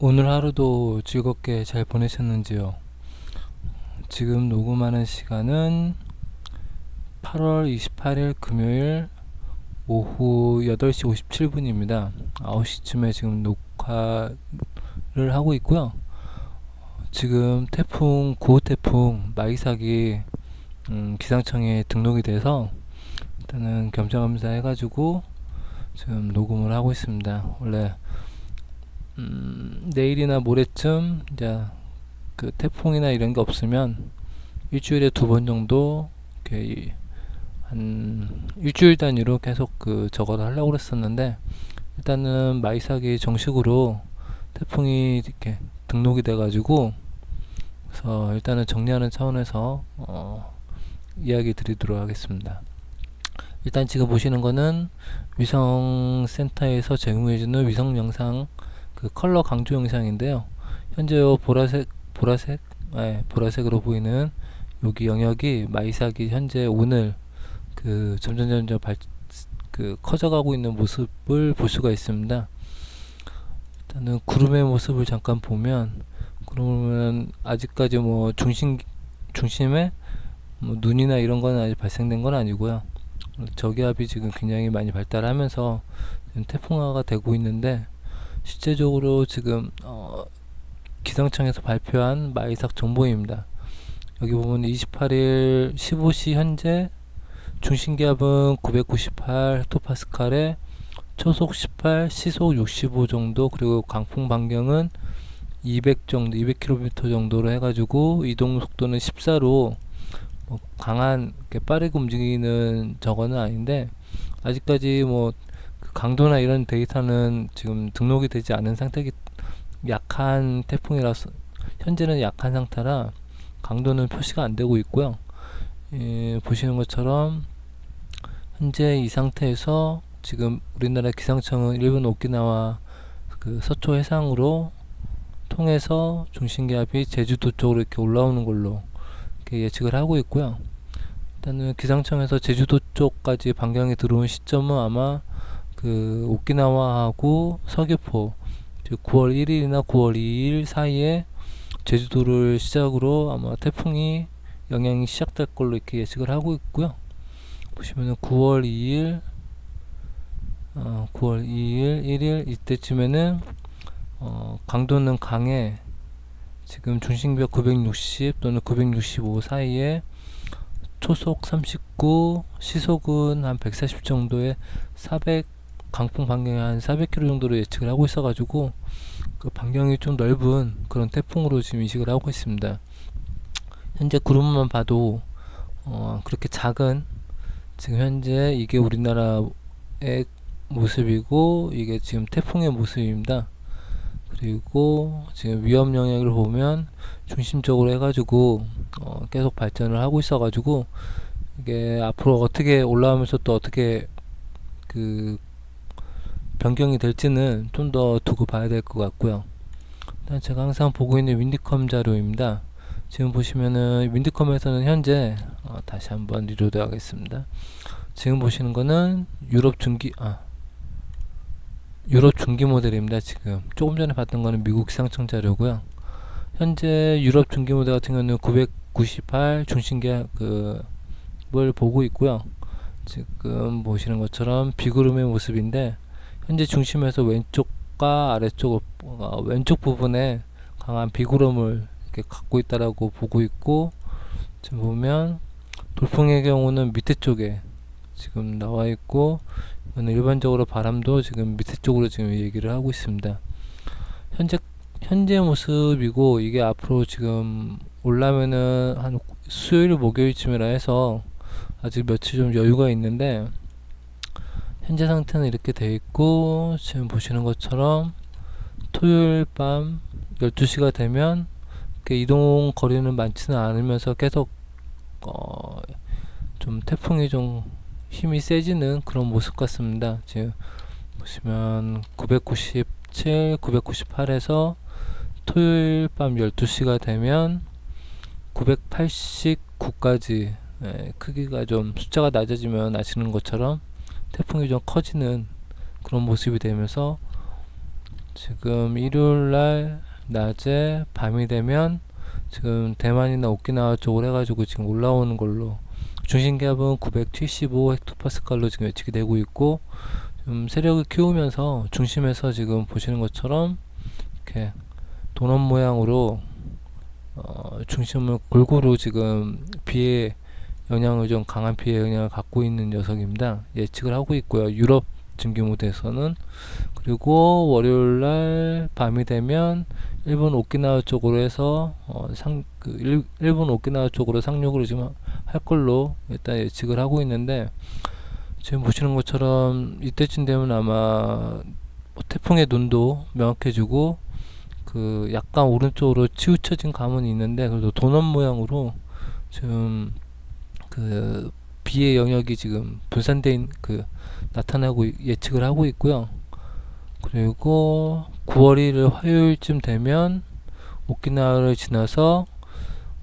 오늘 하루도 즐겁게 잘 보내셨는지요? 지금 녹음하는 시간은 8월 28일 금요일 오후 8시 57분입니다. 9시쯤에 지금 녹화를 하고 있고요. 지금 태풍, 9호 태풍 마이삭이 음, 기상청에 등록이 돼서 일단은 겸사겸사 해가지고 지금 녹음을 하고 있습니다. 원래 음, 내일이나 모레쯤 이제 그 태풍이나 이런 게 없으면 일주일에 두 번 정도 이렇게 이- 한 일주일 단위로 계속 그 저거를 하려고 그랬었는데 일단은 마이삭이 정식으로 태풍이 이렇게 등록이 돼가지고 그래서 일단은 정리하는 차원에서 어, 이야기 드리도록 하겠습니다. 일단 지금 보시는 거는 위성센터에서 제공해주는 위성 영상 그 컬러 강조 영상인데요. 현재 요 보라색 보라색 네, 보라색으로 보이는 여기 영역이 마이삭이 현재 오늘 그 점점 점점 발, 그 커져가고 있는 모습을 볼 수가 있습니다. 일단은 구름의 모습을 잠깐 보면 그러면 아직까지 뭐 중심 중심에 뭐 눈이나 이런 거는 아직 발생된 건 아니고요. 저기압이 지금 굉장히 많이 발달하면서 태풍화가 되고 있는데 실제적으로 지금 어, 기상청에서 발표한 마이삭 정보입니다. 여기 보면 28일 15시 현재 중심기압은 998 헥토파스칼에 초속 18, 시속 65 정도 그리고 강풍 반경은 200 정도, 200km 정도로 해가지고 이동 속도는 14로 뭐 강한 빠르게 움직이는 저거는 아닌데 아직까지 뭐그 강도나 이런 데이터는 지금 등록이 되지 않은 상태기 약한 태풍이라서 현재는 약한 상태라 강도는 표시가 안 되고 있고요. 예, 보시는 것처럼 현재 이 상태에서 지금 우리나라 기상청은 일본 오키나와 그 서초 해상으로 통해서 중심기압이 제주도 쪽으로 이렇게 올라오는 걸로 이렇게 예측을 하고 있고요. 일단은 기상청에서 제주도 쪽까지 반경이 들어온 시점은 아마 그 오키나와하고 서귀포 즉 9월 1일이나 9월 2일 사이에 제주도를 시작으로 아마 태풍이 영향이 시작될 걸로 이렇게 예측을 하고 있고요. 보시면은 9월 2일, 어, 9월 2일, 1일 이때쯤에는 어, 강도는 강해 지금 중심기압 960 또는 965 사이에 초속 39, 시속은 한 140 정도의 400 강풍 반경이 한 400km 정도로 예측을 하고 있어가지고 그 반경이 좀 넓은 그런 태풍으로 지금 인식을 하고 있습니다. 현재 구름만 봐도 어, 그렇게 작은 지금 현재 이게 우리나라의 모습이고 이게 지금 태풍의 모습입니다. 그리고 지금 위험 영역을 보면 중심적으로 해가지고 어, 계속 발전을 하고 있어가지고 이게 앞으로 어떻게 올라오면서 또 어떻게 그 변경이 될지는 좀 더 두고 봐야 될 것 같고요. 일단 제가 항상 보고 있는 윈디컴 자료입니다. 지금 보시면은 윈디컴에서는 현재 어, 다시 한번 리로드 하겠습니다. 지금 보시는 거는 유럽 중기 아 유럽 중기 모델입니다. 지금 조금 전에 봤던 거는 미국 기상청 자료고요. 현재 유럽 중기 모델 같은 경우는 998 중심기압 그뭘 보고 있고요. 지금 보시는 것처럼 비구름의 모습인데 현재 중심에서 왼쪽과 아래쪽 어, 왼쪽 부분에 강한 비구름을 이렇게 갖고 있다라고 보고 있고 지금 보면 돌풍의 경우는 밑에 쪽에 지금 나와 있고 일반적으로 바람도 지금 밑에 쪽으로 지금 얘기를 하고 있습니다. 현재 현재 모습이고 이게 앞으로 지금 올라면은 한 수요일 목요일쯤이라 해서 아직 며칠 좀 여유가 있는데 현재 상태는 이렇게 돼 있고 지금 보시는 것처럼 토요일 밤 12시가 되면 이동 거리는 많지는 않으면서 계속 어, 좀 태풍이 좀 힘이 세지는 그런 모습 같습니다. 지금 보시면 997, 998에서 토요일 밤 12시가 되면 989까지 예, 크기가 좀 숫자가 낮아지면 아시는 것처럼 태풍이 좀 커지는 그런 모습이 되면서 지금 일요일 날 낮에 밤이 되면 지금 대만이나 오키나와 쪽으로 해가지고 지금 올라오는 걸로 중심 기압은 975 헥토파스칼로 지금 예측이 되고 있고 좀 세력을 키우면서 중심에서 지금 보시는 것처럼 이렇게 도넛 모양으로 어, 중심을 골고루 지금 비의 영향을 좀 강한 비의 영향을 갖고 있는 녀석입니다. 예측을 하고 있고요. 유럽 증기 모드에서는 그리고 월요일 날 밤이 되면 일본 오키나와 쪽으로 해서 어, 상, 그 일, 일본 오키나와 쪽으로 상륙을 지금 할 걸로 일단 예측을 하고 있는데 지금 보시는 것처럼 이때쯤 되면 아마 뭐 태풍의 눈도 명확해지고 그 약간 오른쪽으로 치우쳐진 감은 있는데 그래도 도넛 모양으로 지금 그 비의 영역이 지금 분산된 그 나타나고 예측을 하고 있고요. 그리고 9월 1일 화요일쯤 되면 오키나와를 지나서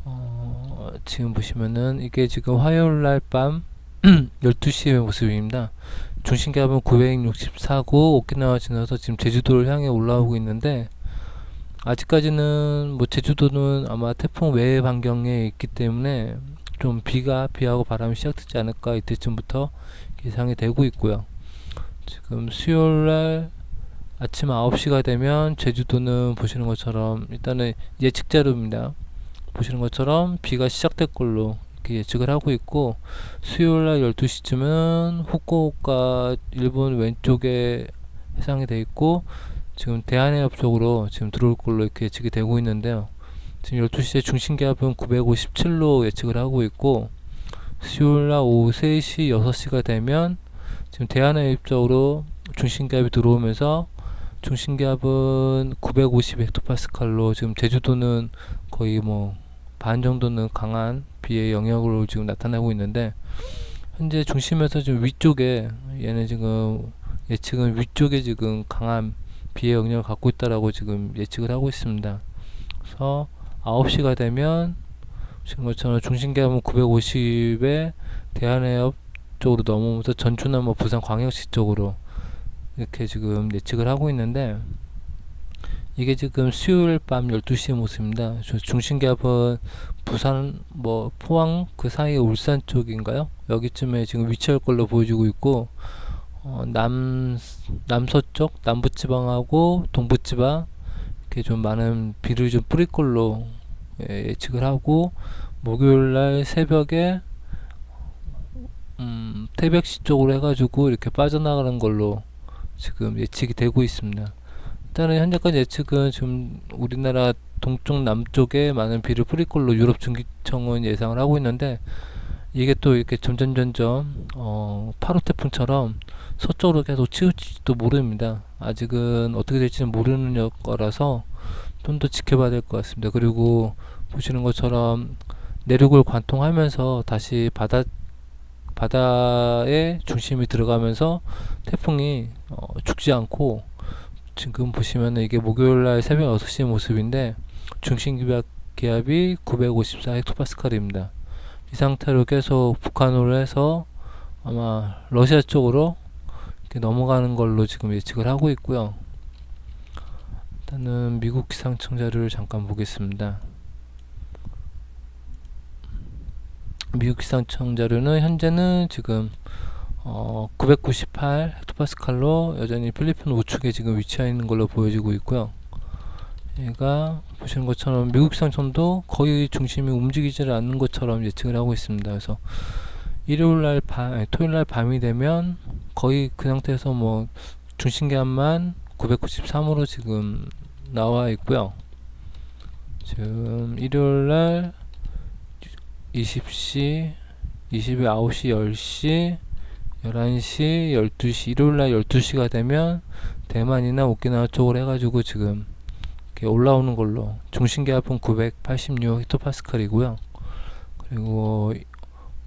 어 지금 보시면은 이게 지금 화요일 날 밤 12시의 모습입니다. 중심기압은 964고 오키나와 지나서 지금 제주도를 향해 올라오고 있는데 아직까지는 뭐 제주도는 아마 태풍 외의 반경에 있기 때문에 좀 비가 비하고 바람이 시작되지 않을까 이때쯤부터 예상이 되고 있고요. 지금 수요일 날 아침 9시가 되면 제주도는 보시는 것처럼 일단은 예측 자료입니다. 보시는 것처럼 비가 시작될 걸로 이렇게 예측을 하고 있고 수요일 날 12시쯤은 후쿠오카 일본 왼쪽에 해상이 돼 있고 지금 대한해협 쪽으로 지금 들어올 걸로 이렇게 예측이 되고 있는데요. 지금 12시에 중심 기압은 957로 예측을 하고 있고 수요일 날 오후 3시, 6시가 되면 지금 대한해협 쪽으로 중심 기압이 들어오면서 중심 기압은 950 헥토파스칼로 지금 제주도는 거의 뭐 반 정도는 강한 비의 영역으로 지금 나타나고 있는데 현재 중심에서 지금 위쪽에 얘는 지금 예측은 위쪽에 지금 강한 비의 영역을 갖고 있다라고 지금 예측을 하고 있습니다. 그래서 9시가 되면 지금 것처럼 중심기압은 950에 대한해협 쪽으로 넘어오면서 전주나 뭐 부산 광역시 쪽으로 이렇게 지금 예측을 하고 있는데 이게 지금 수요일 밤 12시의 모습입니다. 중심기압은 부산 뭐 포항 그 사이에 울산 쪽인가요? 여기쯤에 지금 위치할 걸로 보여지고 있고 어, 남 남서쪽 남부 지방하고 동부 지방 이렇게 좀 많은 비를 좀 뿌릴 걸로 예, 예측을 하고 목요일 날 새벽에 음, 태백시 쪽으로 해가지고 이렇게 빠져나가는 걸로 지금 예측이 되고 있습니다. 일단은 현재까지 예측은 지금 우리나라 동쪽 남쪽에 많은 비를 뿌릴 걸로 유럽 중기청은 예상을 하고 있는데 이게 또 이렇게 점점 점점 어 8호 태풍처럼 서쪽으로 계속 치우칠지도 모릅니다. 아직은 어떻게 될지는 모르는 거라서 좀 더 지켜봐야 될 것 같습니다. 그리고 보시는 것처럼 내륙을 관통하면서 다시 바다 바다에 중심이 들어가면서 태풍이 어, 죽지 않고 지금 보시면 이게 목요일 날 새벽 6시의 모습인데 중심 기압 기압이 954 헥토파스칼입니다. 이 상태로 계속 북한으로 해서 아마 러시아 쪽으로 넘어가는 걸로 지금 예측을 하고 있고요. 일단은 미국 기상청 자료를 잠깐 보겠습니다. 미국 기상청 자료는 현재는 지금 어, 998 헥토파스칼로 여전히 필리핀 우측에 지금 위치해 있는 걸로 보여지고 있고요. 얘가 보시는 것처럼 미국 기상청도 거의 중심이 움직이지 않는 것처럼 예측을 하고 있습니다. 그래서 일요일 날 밤, 토요일 날 밤이 되면 거의 그 상태에서 뭐 중심 기압만 993으로 지금 나와 있고요. 지금 일요일 날 20시, 29시, 10시, 11시, 12시, 일요일 날 12시가 되면 대만이나 오키나와 쪽으로 해가지고 지금 이렇게 올라오는 걸로 중심기압은 986 헥토파스칼이고요. 그리고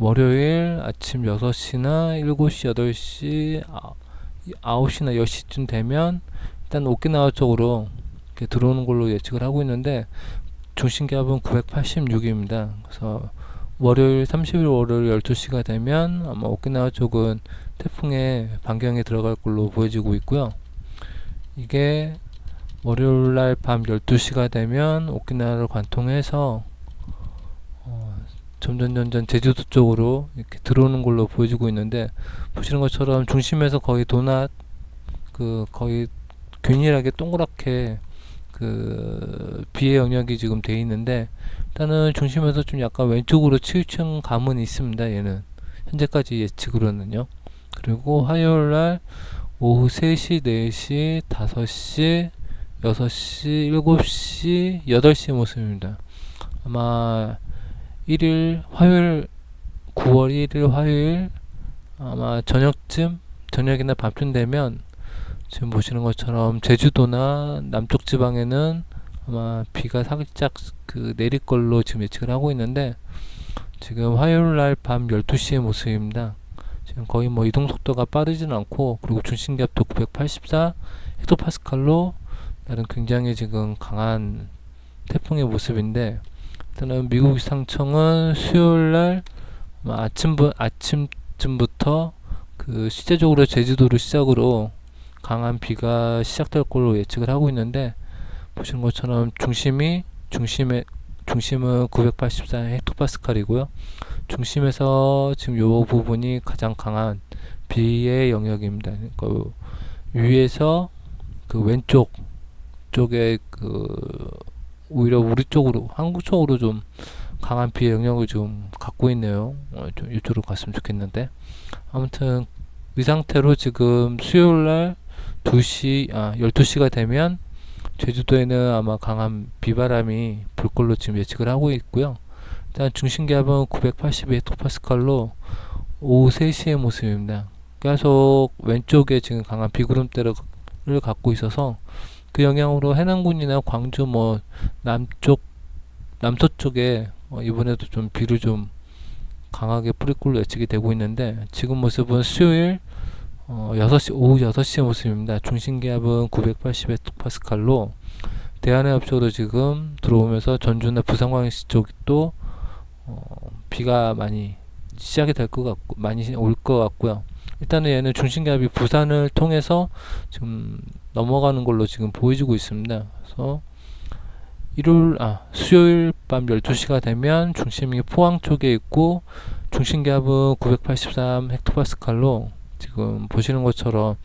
월요일 아침 6시나 7시, 8시, 9시나 10시쯤 되면 일단 오키나와 쪽으로 들어오는 걸로 예측을 하고 있는데 중심기압은 986입니다. 그래서 월요일 30일 월요일 12시가 되면 아마 오키나와 쪽은 태풍의 반경에 들어갈 걸로 보여지고 있고요. 이게 월요일 날 밤 12시가 되면 오키나와를 관통해서 어, 점점 점점 제주도 쪽으로 이렇게 들어오는 걸로 보여지고 있는데 보시는 것처럼 중심에서 거의 도넛 그 거의 균일하게 동그랗게 그 비의 영역이 지금 돼 있는데 일단은 중심에서 좀 약간 왼쪽으로 치우친 감은 있습니다. 얘는 현재까지 예측으로는요. 그리고 화요일 날 오후 3시, 4시, 5시, 6시, 7시, 8시 모습입니다. 아마 1일 화요일 9월 1일 화요일 아마 저녁쯤 저녁이나 밤쯤 되면 지금 보시는 것처럼 제주도나 남쪽 지방에는 아마 비가 살짝 그 내릴 걸로 지금 예측을 하고 있는데 지금 화요일 날 밤 12시의 모습입니다. 지금 거의 뭐 이동 속도가 빠르진 않고 그리고 중심 기압도 984 헥토파스칼로 나름 굉장히 지금 강한 태풍의 모습인데 일단은 미국 기상청은 수요일 날 아마 아침부 아침쯤부터 그 시대적으로 제주도를 시작으로 강한 비가 시작될 걸로 예측을 하고 있는데 보시는 것처럼 중심이 중심에 중심은 984 헥토파스칼이고요. 중심에서 지금 요 부분이 가장 강한 비의 영역입니다. 그 위에서 그 왼쪽 쪽에 그 오히려 우리 쪽으로 한국 쪽으로 좀 강한 비의 영역을 좀 갖고 있네요. 어, 좀 이쪽으로 갔으면 좋겠는데 아무튼 이 상태로 지금 수요일 날 2시 아 12시가 되면 제주도에는 아마 강한 비바람이 불 걸로 지금 예측을 하고 있고요. 일단 중심 기압은 980 헥토파스칼로 오후 3시의 모습입니다. 계속 왼쪽에 지금 강한 비구름대를 갖고 있어서 그 영향으로 해남군이나 광주 뭐 남쪽 남서쪽에 어 이번에도 좀 비를 좀 강하게 뿌릴 걸로 예측이 되고 있는데 지금 모습은 수요일 어 6시 오후 6시의 모습입니다. 중심 기압은 980 헥토파스칼로 대한해협 쪽으로 지금 들어오면서 전주나 부산 광역시 쪽도 어 비가 많이 시작이 될 것 같고 많이 올 것 같고요. 일단은 얘는 중심 기압이 부산을 통해서 지금 넘어가는 걸로 지금 보여지고 있습니다. 그래서 일요일 아 수요일 밤 12시가 되면 중심이 포항 쪽에 있고 중심 기압은 983 헥토파스칼로 지금 보시는 것처럼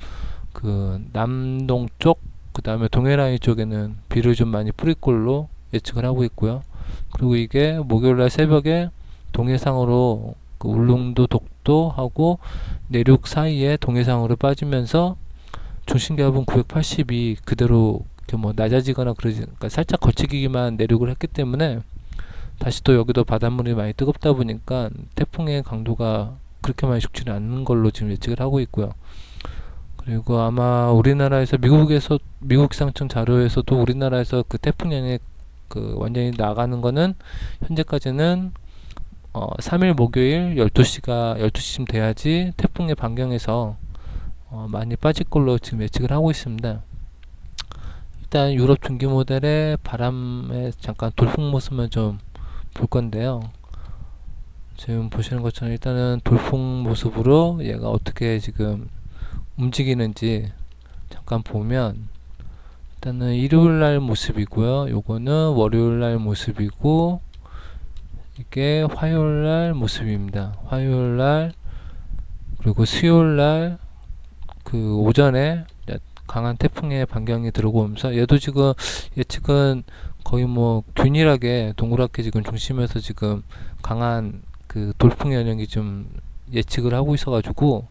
그 남동 쪽 그 다음에 동해라인 쪽에는 비를 좀 많이 뿌릴 걸로 예측을 하고 있고요. 그리고 이게 목요일날 새벽에 동해상으로 그 울릉도 독도하고 내륙 사이에 동해상으로 빠지면서 중심기압은 982 그대로 뭐 낮아지거나 그러지 그러니까 살짝 거치기만 내륙을 했기 때문에 다시 또 여기도 바닷물이 많이 뜨겁다 보니까 태풍의 강도가 그렇게 많이 죽지는 않는 걸로 지금 예측을 하고 있고요. 그리고 아마 우리나라에서 미국에서 미국 기상청 자료에서도 우리나라에서 그 태풍령이 그 완전히 나가는 거는 현재까지는 어 3일 목요일 12시가 12시쯤 돼야지 태풍의 반경에서 어 많이 빠질 걸로 지금 예측을 하고 있습니다. 일단 유럽 중기 모델의 바람의 잠깐 돌풍 모습만 좀 볼 건데요. 지금 보시는 것처럼 일단은 돌풍 모습으로 얘가 어떻게 지금 움직이는지 잠깐 보면 일단은 일요일 날 모습이고요. 요거는 월요일 날 모습이고 이게 화요일 날 모습입니다. 화요일 날 그리고 수요일 날 그 오전에 강한 태풍의 반경이 들어오면서 얘도 지금 예측은 거의 뭐 균일하게 동그랗게 지금 중심에서 지금 강한 그 돌풍 영역이 좀 예측을 하고 있어가지고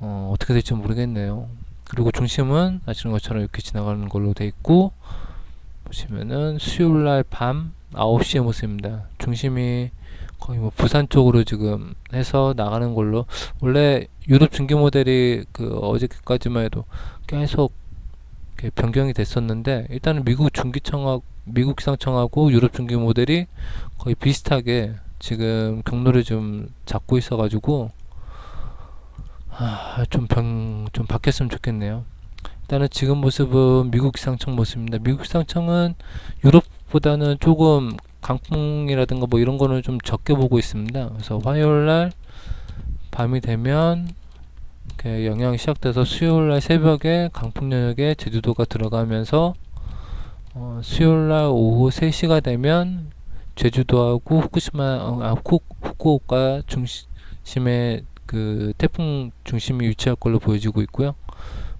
어, 어떻게 될지 모르겠네요. 그리고 중심은 아시는 것처럼 이렇게 지나가는 걸로 돼 있고 보시면은 수요일 날 밤 9시의 모습입니다. 중심이 거의 뭐 부산 쪽으로 지금 해서 나가는 걸로 원래 유럽 중계 모델이 그 어저께까지만 해도 계속 변경이 됐었는데 일단은 미국 중기청하고 미국 기상청하고 유럽 중계 모델이 거의 비슷하게 지금 경로를 좀 잡고 있어가지고 아, 좀 변, 좀 바뀌었으면 좋겠네요. 일단은 지금 모습은 미국 기상청 모습입니다. 미국 기상청은 유럽보다는 조금 강풍이라든가 뭐 이런 거는 좀 적게 보고 있습니다. 그래서 화요일 날 밤이 되면 이렇게 영향이 시작돼서 수요일 날 새벽에 강풍 영역에 제주도가 들어가면서 어, 수요일 날 오후 3시가 되면 제주도하고 후쿠시마 어, 아, 후쿠, 후쿠오카 중심에 그 태풍 중심이 위치할 걸로 보여지고 있고요.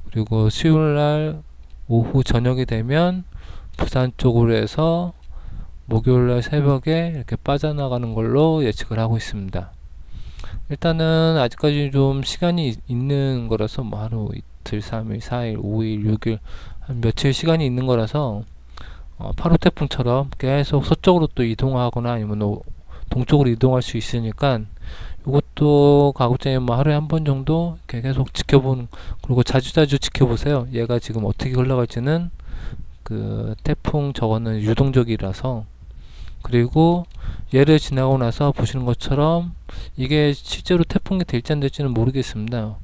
그리고 수요일 날 오후 저녁이 되면 부산 쪽으로 해서 목요일날 새벽에 이렇게 빠져나가는 걸로 예측을 하고 있습니다. 일단은 아직까지 좀 시간이 있- 있는 거라서 뭐 하루 이틀, 3일, 4일, 5일, 6일 한 며칠 시간이 있는 거라서 어, 8호 태풍처럼 계속 서쪽으로 또 이동하거나 아니면 오- 동쪽으로 이동할 수 있으니까 이것도 가급적이면 뭐 하루에 한 번 정도 계속 지켜보는 그리고 자주자주 지켜보세요. 얘가 지금 어떻게 흘러갈지는 그 태풍 저거는 유동적이라서 그리고 얘를 지나고 나서 보시는 것처럼 이게 실제로 태풍이 될지 안 될지는 모르겠습니다.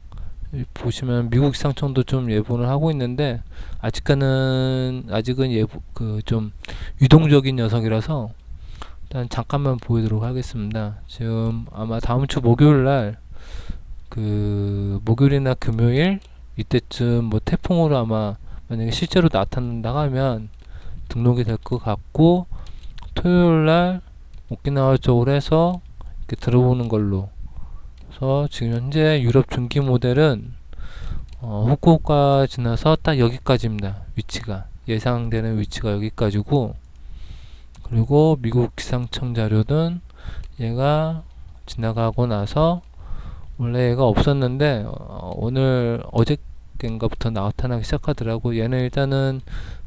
이 보시면 미국 기상청도 좀 예보를 하고 있는데 아직까는 아직은 예보 그 좀 유동적인 녀석이라서 일단 잠깐만 보이도록 하겠습니다. 지금 아마 다음 주 목요일 날 그 목요일이나 금요일 이때쯤 뭐 태풍으로 아마 만약에 실제로 나타난다 하면 등록이 될 것 같고 토요일 날 오키나와 쪽으로 해서 이렇게 들어보는 걸로 그래서 지금 현재 유럽 중기 모델은 어, 후쿠오카 지나서 딱 여기까지입니다. 위치가 예상되는 위치가 여기까지고 그리고 미국 기상청 자료는 얘가 지나가고 나서 원래 얘가 없었는데 어, 오늘 어저께인가부터 나타나기 시작하더라고. 얘는 일단은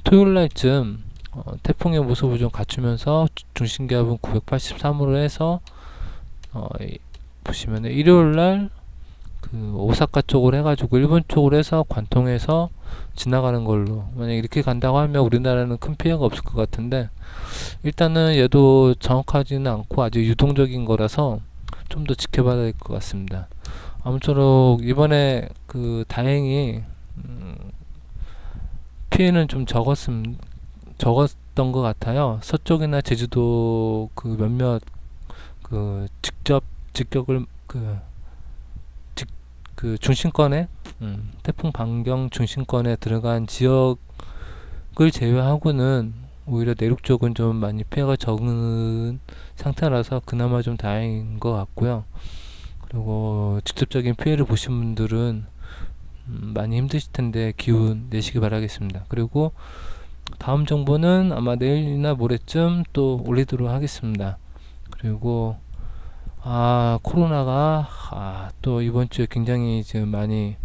토요일 날쯤 어, 태풍의 모습을 좀 갖추면서 주- 중심기압은 983으로 해서 어, 이- 보시면은 일요일 날 그 오사카 쪽으로 해가지고 일본 쪽으로 해서 관통해서 지나가는 걸로 만약 이렇게 간다고 하면 우리나라는 큰 피해가 없을 것 같은데 일단은 얘도 정확하지는 않고 아주 유동적인 거라서 좀 더 지켜봐야 될 것 같습니다. 아무쪼록 이번에 그 다행히 음, 피해는 좀 적었음 적었던 것 같아요. 서쪽이나 제주도 그 몇몇 그 직접 직격을 그, 직, 그 중심권에 음, 태풍 반경 중심권에 들어간 지역을 제외하고는 오히려 내륙 쪽은 좀 많이 피해가 적은 상태라서 그나마 좀 다행인 것 같고요. 그리고 직접적인 피해를 보신 분들은 음, 많이 힘드실 텐데 기운 내시기 바라겠습니다. 그리고 다음 정보는 아마 내일이나 모레쯤 또 올리도록 하겠습니다. 그리고 아 코로나가 아, 또 이번 주에 굉장히 지금 많이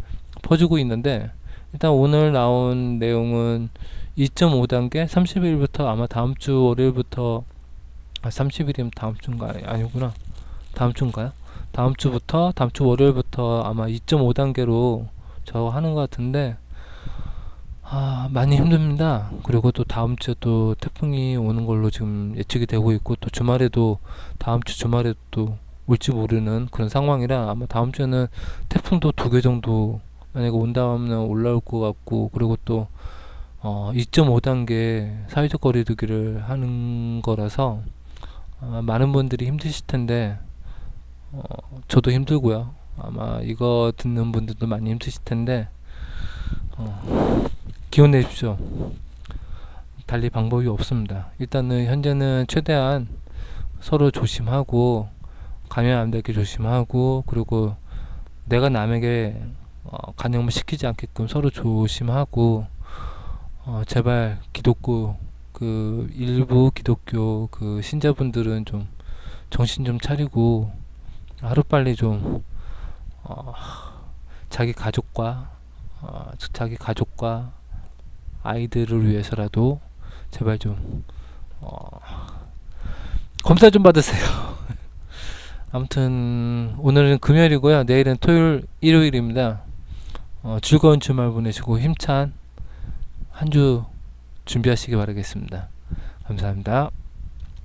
퍼지고 있는데 일단 오늘 나온 내용은 2.5단계 30일부터 아마 다음 주 월요일부터 아 30일이면 다음 주인가 아니구나 다음 주인가요? 다음 주부터 다음 주 월요일부터 아마 2.5단계로 저거 하는 것 같은데 아 많이 힘듭니다. 그리고 또 다음 주에 또 태풍이 오는 걸로 지금 예측이 되고 있고 또 주말에도 다음 주 주말에 또 올지 모르는 그런 상황이라 아마 다음 주에는 태풍도 두 개 정도 만약에 온다면 올라올 것 같고 그리고 또 어, 2.5단계 사회적 거리두기를 하는 거라서 아마 많은 분들이 힘드실 텐데 어, 저도 힘들고요. 아마 이거 듣는 분들도 많이 힘드실 텐데 어, 기운 내십시오. 달리 방법이 없습니다. 일단은 현재는 최대한 서로 조심하고 감염 안 되게 조심하고 그리고 내가 남에게 어, 감염을 시키지 않게끔 서로 조심하고 어, 제발 기독교 그 일부 기독교 그 신자분들은 좀 정신 좀 차리고 하루빨리 좀 어, 자기 가족과 어, 자기 가족과 아이들을 위해서라도 제발 좀 어, 검사 좀 받으세요. 아무튼 오늘은 금요일이고요. 내일은 토요일, 일요일입니다. 어, 즐거운 주말 보내시고 힘찬 한 주 준비하시기 바라겠습니다. 감사합니다.